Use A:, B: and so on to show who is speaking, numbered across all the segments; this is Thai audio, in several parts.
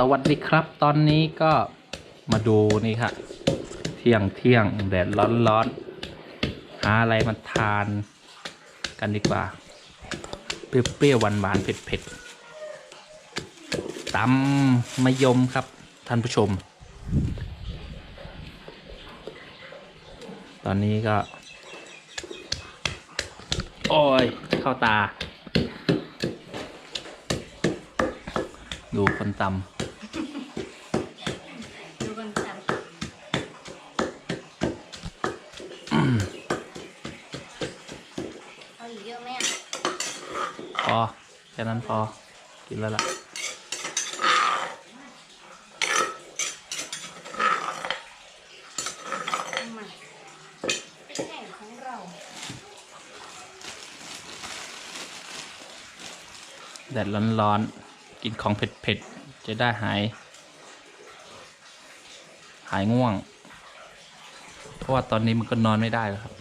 A: สวัสดีครับ ตอนนี้ก็มาดูนี่ค่ะ เที่ยงเที่ยงแดดร้อนร้อนหาอะไรมาทานกันดีกว่า เปรี้ยวๆหวานหวานๆเผ็ดเผ็ดๆตำมะยมครับ ท่านผู้ชม ตอนนี้ก็ โอ้ย เข้าตา ดูคนต
B: ดูกันจันเอาอีกเยอะไหมอะำ
A: พ อแค่นั้นพอ กินแล้วล่ะ
B: เอามาเป็นแห่งของเรา
A: แดดร้อนๆ กินของเผ็ดๆ จะได้หาย หายง่วง เพราะว่าตอนนี้มันก็นอนไม่ได้แล้วครับ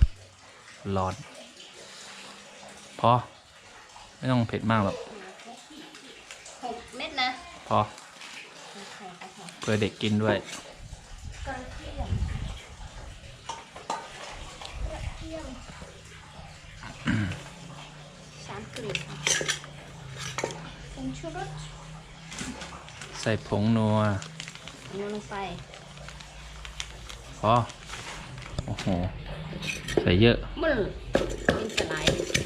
A: ร้อน พอ ไม่ต้องเผ็ดมากหรอก
B: หกเม็ดนะ
A: พอ
B: โอเคโอเค
A: เพื่อเด็กกินด้วย
B: กระเทียมกระเทียมสามกลีบค่ะผงชูรส
A: ใส่ผงนัว
B: เอาลงไป
A: พอโอ้โห ใส่เยอะ
B: มึลเป็นสไลด์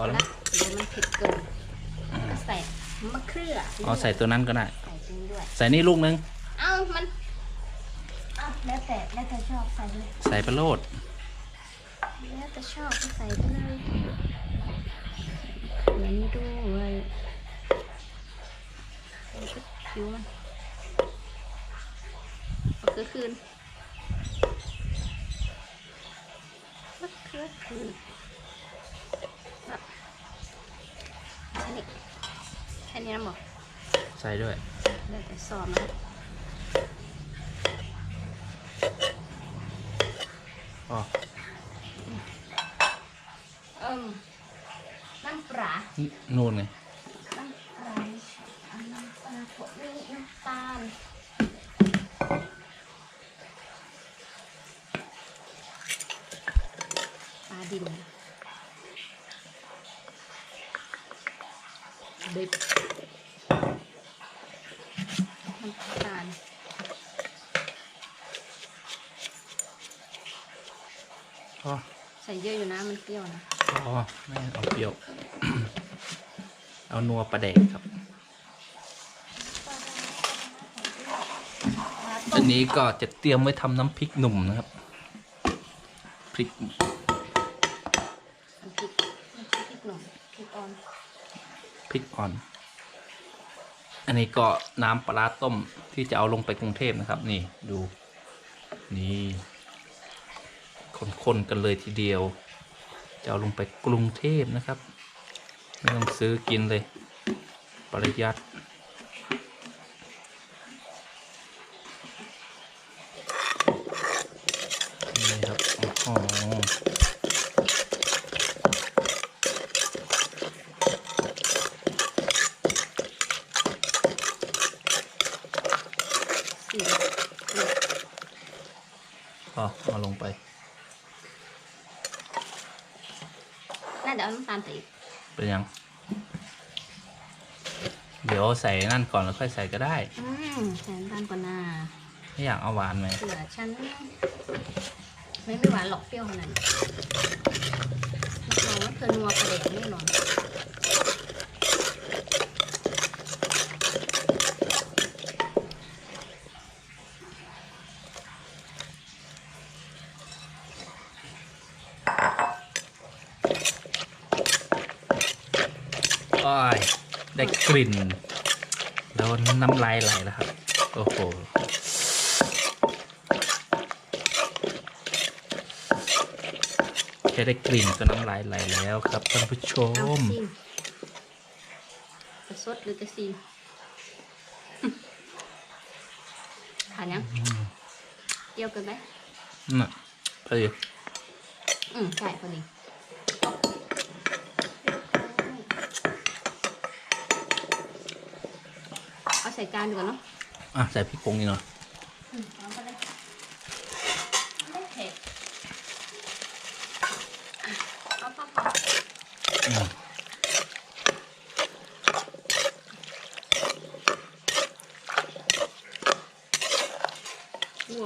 A: อแล้ว
B: นะเดี๋ยวมันเผ็ดเกินใส่มะเขือ
A: เอาใส่ตัวนั้นก็ได้
B: ใส่จริงด้วย
A: ใส่นี่ลูกนึง
B: เอ้ามันเอ้าแล้วแต่แล้วแต่ชอบใส่เลย
A: ใส่ประโลด
B: แล้วแต่ชอบก็ใส่ไปเลยเหมือนด้วยเอาชุดผิวมันเอาคือคืนมะเขือคืนแบบแค่นี้แค่นี้นะหมอ
A: ใส่ด้วย
B: แล้วแต่สอบนะ
A: พอ
B: เอิ่มน้ำปลา
A: นู่นไง
B: น้ำปลาอันน้ำปลาพวกนี้น้ำตาลปลาดิน ดิบน้ำตาล
A: พอ
B: ใส่เยอะอยู่นะมันเปรี้ยวนะ
A: พอไม่เอาเปรี้ยว เอานัวประเดกครับ อันนี้ก็จะเตรียมไว้ทำน้ำพริกหนุ่มนะครับ พริก
B: น้ำพริกน้ำพริกหนุ่มพริกอ่อน
A: พริกอ่อน อันนี้ก็น้ำปลาต้มที่จะเอาลงไปกรุงเทพนะครับ นี่ดูนี่คนๆกันเลยทีเดียว จะเอาลงไปกรุงเทพนะครับ ไม่ต้องซื้อกินเลย ประหยัด นี่ครับโอ้โห
B: สี่
A: ก็เอาลงไป
B: น่าจะ เอาน้ำตาลใส่อีก
A: เป็นยัง เดี๋ยวใส่นั่นก่อนแล้วค่อยใส่ก็ได้
B: อืมใส่น้ำตาลก่อนนะ
A: ไม่อยากเอาหวานไหม
B: เผื่อฉัน ไม่ไม่หวานหรอกเปรี้ยวขนาดนั้นรับรองว่าเธอนัวประเด็กแน่นอน
A: ยได้กลิ่น แล้วน้ำลายไหลแล้วครับ โอ้โหแค่ได้กลิ่นก็น้ำลายไหลแล้วครับท่านผู้ช
B: เอา
A: ม
B: ซีมจะสดหรือจะซีมผ่านยังเดียวเกันไหม
A: น่ะพอดี
B: อืมใช่พอดีเอา ใส่จานดีกว่าเนาะ
A: อะใส่พริกผงนี่หน่อย
B: อืมเอา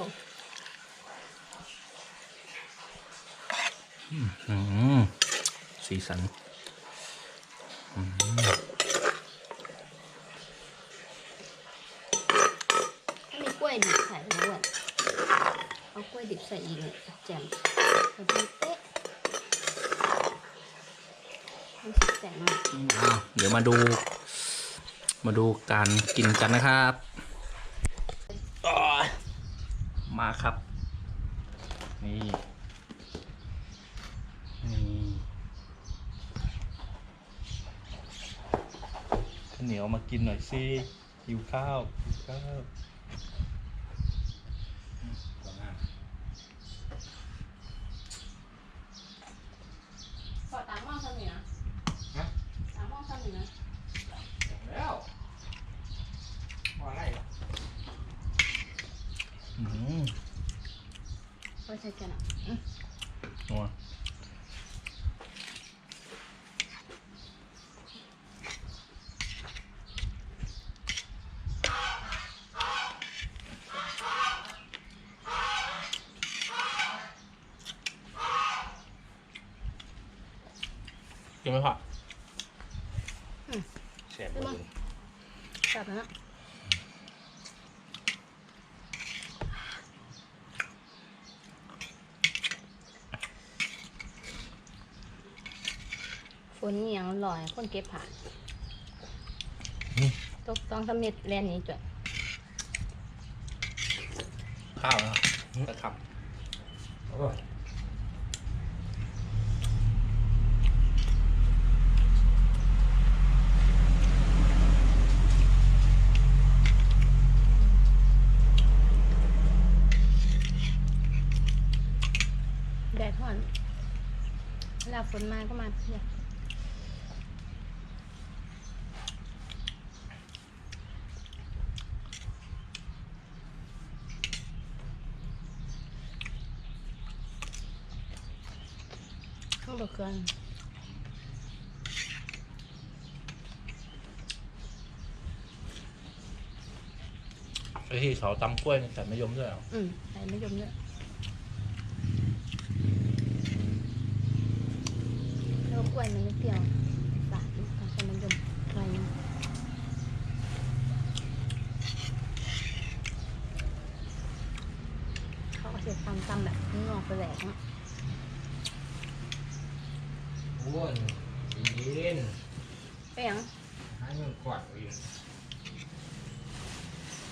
B: ะอื
A: มสีสัน อืม
B: ถ้ามีกล้วยดิบใส่ด้วยเอยดิบใส่อีกเลยแจ่มพอดีเป๊ะรู้สึกแจ่มมาก
A: อ้าวเดี๋ยวมาดู มาดูการกินกันนะครับอ้อมาครับ นี่ นี่ข้าวเหนียวมากินหน่อยสิหิวข้าวหิวข้าวอืมขอบคุณมาก
B: ขอตามมองทางนี้นะ
A: ฮะ
B: ตามมองทางนี้นะ
A: แล้วพออะไรอืม
B: ไว้ ใส่กันอะอืม
A: นัวกินไหมพ่อ
B: อืม
A: แซ่บ
B: ได้มั้ยจับแล้วนะ ฝนเหนียวลอยคนเก็บผ่านตกต้องสำเร็จแลนนี้จ้ะ
A: ข้าวนะตะขับ
B: แดดห่อนเวลาฝนมาก็มาเพียบ ข้างบนเครื่อง
A: ไอ้ที่เขาตำกล้วยใส่มะยมด้วยเหรอ
B: อืมใส่มะยมด้วยแล้วกล้วยมันไม่เปรี้ยวฝาดต้องใส่มะยมหน่อยนึงเขาก็จะตำตำแบบนี้งอกไปแหลกเนาะ
C: อ้วนยิน
B: ไปยัง
C: ให้มันกวาดอีก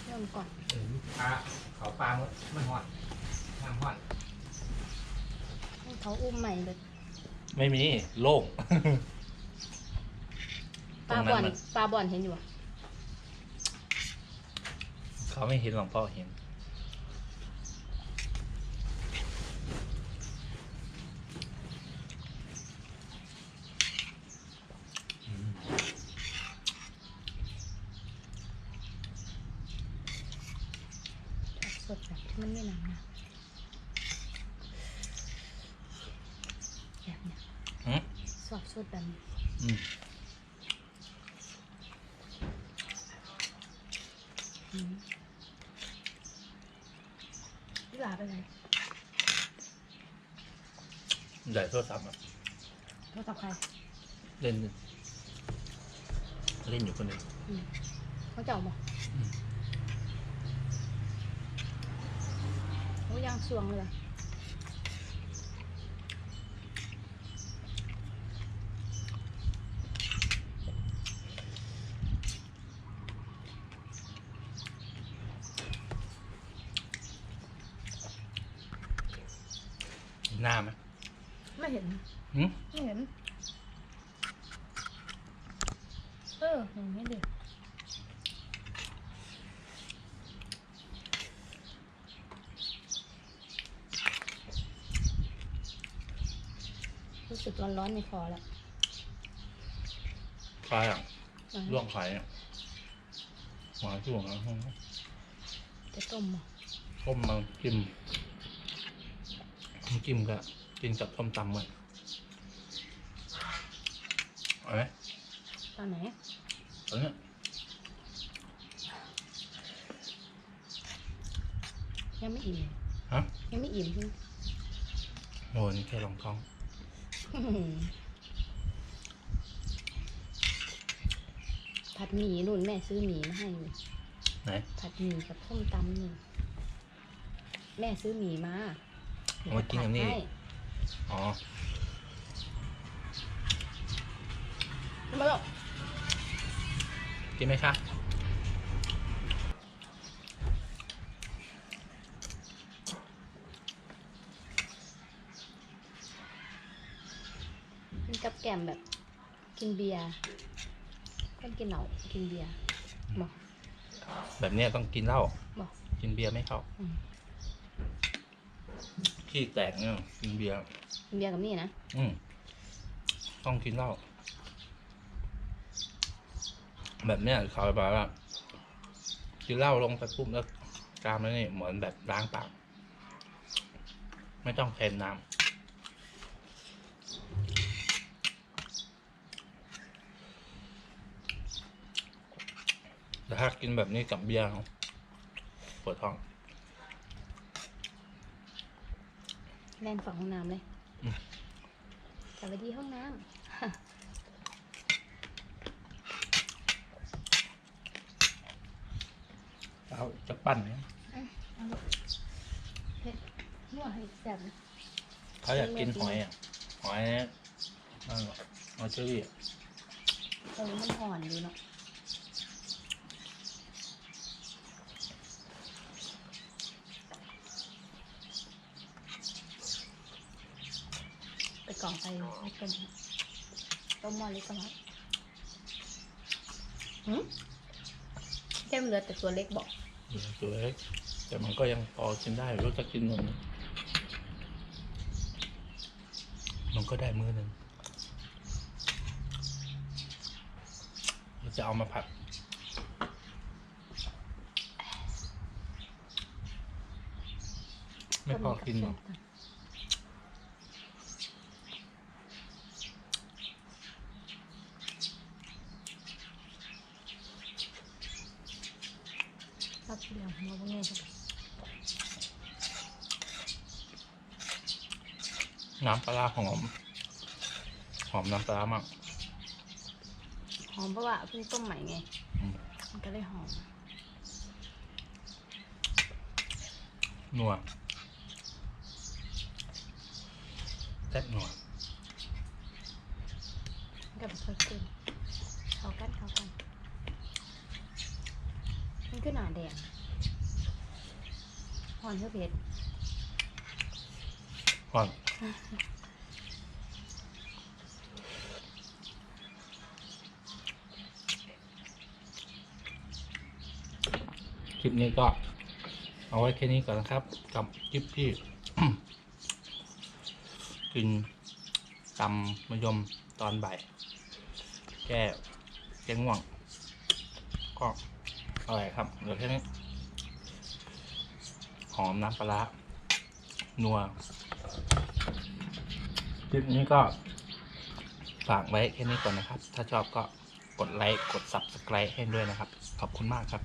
B: เริ่มก่อน
C: ถึงปลาเขาปลามันหอดน้ำหอด
B: ให้เขาอุ้มใหม่เลย
A: ไม่มีโล่ง
B: ปลา
A: ตรง
B: บ่อน
A: นั้นมัน
B: ปลาบ่อนเห็นอยู่อะ
A: เขาไม่เห็นหลวงพ่อเห็น
B: สดแบบที่มันไม่หนังนะแบบเนี้ย
A: อืม
B: สอบสดแบบนี้
A: อืม
B: อืมพี่ลาไปเลย
A: ใหญ่โทรศัพท์อะ
B: โทรศัพท์ใคร
A: เล่น เล่นอยู่คนเดียว
B: อืมเขาจะเอาบอก
A: อืม
B: เขาย่างสวงเลย หรอ
A: หน้าไหม
B: ไม่เห็น
A: หืม
B: ไม่เห็น เออเห็นไหมดิรู้สึกร้อนๆในคอแล้ว
A: ใครอะล่วงไข่อะหวานช่วงนะ
B: จะต้มเหรอ
A: ต้มมา จิ้มจิ้มก็กินกับส้มตำเลยเอาไหม
B: ตอนไหน
A: ตอนเนี้ย
B: ยังไม่อิ่ม
A: ฮะ
B: ยังไม่อิ่มใช่ไหม
A: โอ้นี่แค่ลองท้อง
B: ผัดหมี่นุ่นแม่ซื้อหมี่มาให้อยู่
A: ไหน
B: ผัดหมี่กับส้มตำนี่ แม่ซื้อหมี่มา
A: เอามากินกับนี่
B: ให้
A: อ๋อ
B: มาแล้ว
A: กินไหมคะ
B: กินกับแกล้มแบบ กินเบียร์คนกินเหล้ากินเบียร์บอก
A: แบบเนี้ยต้องกินเหล้า
B: บอก
A: กินเบียร์ไม่เข้า
B: อืม
A: ขี้แตกเนี่ยกินเบียร์
B: กินเบียร์กับนี่นะ
A: อืมต้องกินเหล้าแบบเนี้ยเขาบอกว่ากินเหล้าลงไปปุ๊บแล้วกรามแล้วนี่เหมือนแบบล้างปาก ไม่ต้องเค็มน้ำแต่ถ้ากินแบบนี้กับเบียร์ปวดท้อง
B: แล่นฝั่งห้องน้ำเลย
A: อืม
B: สวัสดีห้องน้
A: เอาจะปั้นเนี่ยำ
B: เอาลูกเฮ็ดนวดให้แซ่บนะ
A: เขาอยากกินหอยอะ หอยนั่นหอยเชอรี่อะ
B: ตอนนี้มันห่อนอยู่เนาะ กล่องไปไม่ต้มต้มหม้อเล็กก็ได้หืมแค่มันเหลือแต่ตัวเล็กบอก
A: ตัวเล็กแต่มันก็ยังพอกินได้รู้จะกินหนึ่งมันก็ได้มื้อหนึ่งเราจะเอามาผัดไม่พอกินหรอก
B: ชอบกินอย่างหัวพวกนี้ใช่ไหม
A: น้ำปลาร้าหอม หอมน้ำปลาร้ามาก
B: หอมเพราะว่าเพิ่งต้มใหม่ไง
A: อืม
B: มันก็เลยหอม
A: นัวแซ่บนัว
B: กับเคยกินเขากันเขากันมันก็หนาแดง หอนเพื่อเผ็ด
A: ก่อนคลิปนี้ก็เอาไว้แค่นี้ก่อนนะครับ กับคลิปที่ กินตำมะยมตอนบ่ายแก้แก้ง่วงก็อร่อยครับเหลือแค่นี้ อมน้ำปลาร้านัวคลิปนี้ก็ฝากไว้แค่นี้ก่อนนะครับ ถ้าชอบก็กดไลค์ กด subscribe ให้ด้วยนะครับ ขอบคุณมากครับ